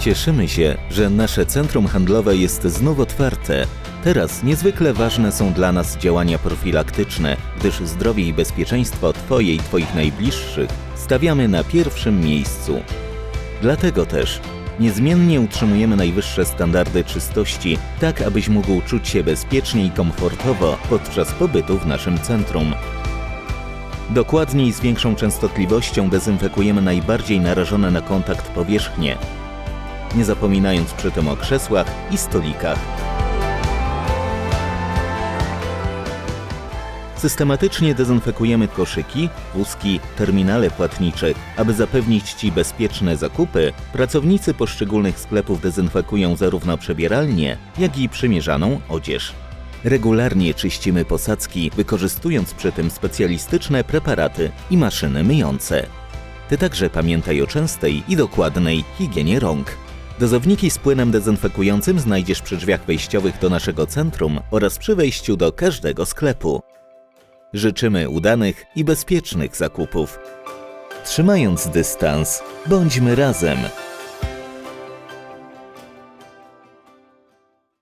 Cieszymy się, że nasze centrum handlowe jest znów otwarte. Teraz niezwykle ważne są dla nas działania profilaktyczne, gdyż zdrowie i bezpieczeństwo Twoje i Twoich najbliższych stawiamy na pierwszym miejscu. Dlatego też niezmiennie utrzymujemy najwyższe standardy czystości, tak abyś mógł czuć się bezpiecznie i komfortowo podczas pobytu w naszym centrum. Dokładniej z większą częstotliwością dezynfekujemy najbardziej narażone na kontakt powierzchnie, nie zapominając przy tym o krzesłach i stolikach. Systematycznie dezynfekujemy koszyki, wózki, terminale płatnicze. Aby zapewnić Ci bezpieczne zakupy, pracownicy poszczególnych sklepów dezynfekują zarówno przebieralnie, jak i przymierzaną odzież. Regularnie czyścimy posadzki, wykorzystując przy tym specjalistyczne preparaty i maszyny myjące. Ty także pamiętaj o częstej i dokładnej higienie rąk. Dozowniki z płynem dezynfekującym znajdziesz przy drzwiach wejściowych do naszego centrum oraz przy wejściu do każdego sklepu. Życzymy udanych i bezpiecznych zakupów. Trzymając dystans, bądźmy razem.